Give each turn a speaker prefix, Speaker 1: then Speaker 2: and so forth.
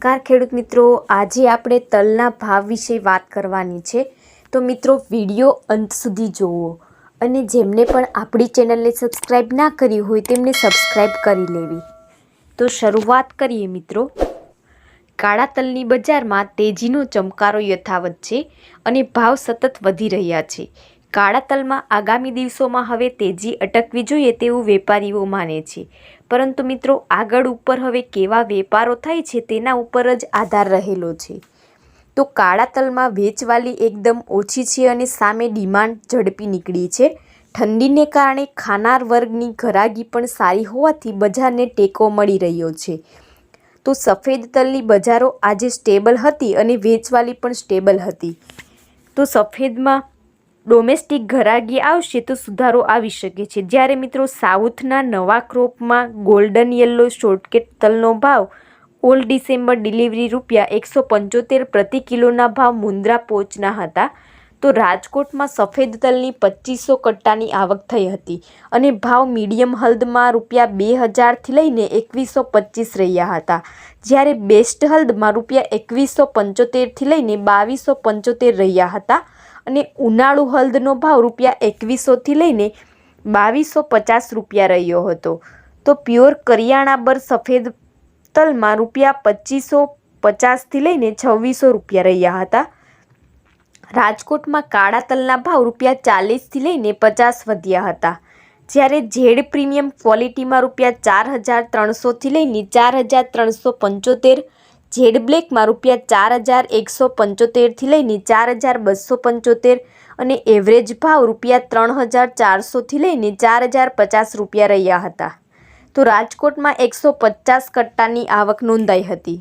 Speaker 1: નમસ્કાર ખેડૂત મિત્રો. આજે આપણે તલના ભાવ વિશે વાત કરવાની છે. તો મિત્રો, વીડિયો અંત સુધી જુઓ અને જેમને પણ આપણી ચેનલને સબસ્ક્રાઈબ ના કરી હોય તેમને સબસ્ક્રાઈબ કરી લેવી. તો શરૂઆત કરીએ મિત્રો. કાળા તલની બજારમાં તેજીનો ચમકારો યથાવત છે અને ભાવ સતત વધી રહ્યા છે. કાળા તલમાં આગામી દિવસોમાં હવે તેજી અટકવી જોઈએ તેવું વેપારીઓ માને છે. પરંતુ મિત્રો, આગળ ઉપર હવે કેવા વેપારો થાય છે તેના ઉપર જ આધાર રહેલો છે. તો કાળા તલમાં વેચવાલી એકદમ ઓછી છે અને સામે ડિમાન્ડ ઝડપી નીકળી છે. ઠંડીને કારણે ખાનાર વર્ગની ઘરાગી પણ સારી હોવાથી બજારને ટેકો મળી રહ્યો છે. તો સફેદ તલની બજારો આજે સ્ટેબલ હતી અને વેચવાલી પણ સ્ટેબલ હતી. તો સફેદમાં ડોમેસ્ટિક ઘરાગી આવશે તો સુધારો આવી શકે છે. જ્યારે મિત્રો સાઉથના નવા ક્રોપમાં ગોલ્ડન યલો શોર્ટકેટ તલનો ભાવ ઓલ ડિસેમ્બર ડિલિવરી રૂપિયા એકસો પંચોતેર પ્રતિ કિલોના ભાવ મુન્દ્રા પોચના હતા. તો રાજકોટમાં સફેદ તલની પચીસો કટ્ટાની આવક થઈ હતી અને ભાવ મીડિયમ હલ્દમાં રૂપિયા બે હજારથી લઈને એકવીસો પચીસ રહ્યા હતા. જ્યારે બેસ્ટ હલ્દમાં રૂપિયા એકવીસો પંચોતેરથી લઈને બાવીસો પંચોતેર રહ્યા હતા અને ઉનાળુ હલ્દનો ભાવ રૂપિયા એકવીસોથી લઈને બાવીસો પચાસ રૂપિયા રહ્યો હતો. તો પ્યોર કરિયાણા બર સફેદ તલમાં રૂપિયા પચીસો પચાસથી લઈને છવ્વીસો રૂપિયા રહ્યા હતા. રાજકોટમાં કાળા તલના ભાવ રૂપિયા ચાલીસથી લઈને પચાસ વધ્યા હતા. જ્યારે ઝેડ પ્રીમિયમ ક્વોલિટીમાં રૂપિયા ચાર હજાર ત્રણસોથી લઈને ચાર હજાર ત્રણસો પંચોતેર, ઝેડ બ્લેકમાં રૂપિયા ચાર હજાર એકસો પંચોતેરથી લઈને ચાર હજાર બસો પંચોતેર અને એવરેજ ભાવ રૂપિયા ત્રણ હજાર ચારસોથી લઈને ચાર હજાર પચાસ રૂપિયા રહ્યા હતા. તો રાજકોટમાં એકસો પચાસ કટ્ટાની આવક નોંધાઈ હતી.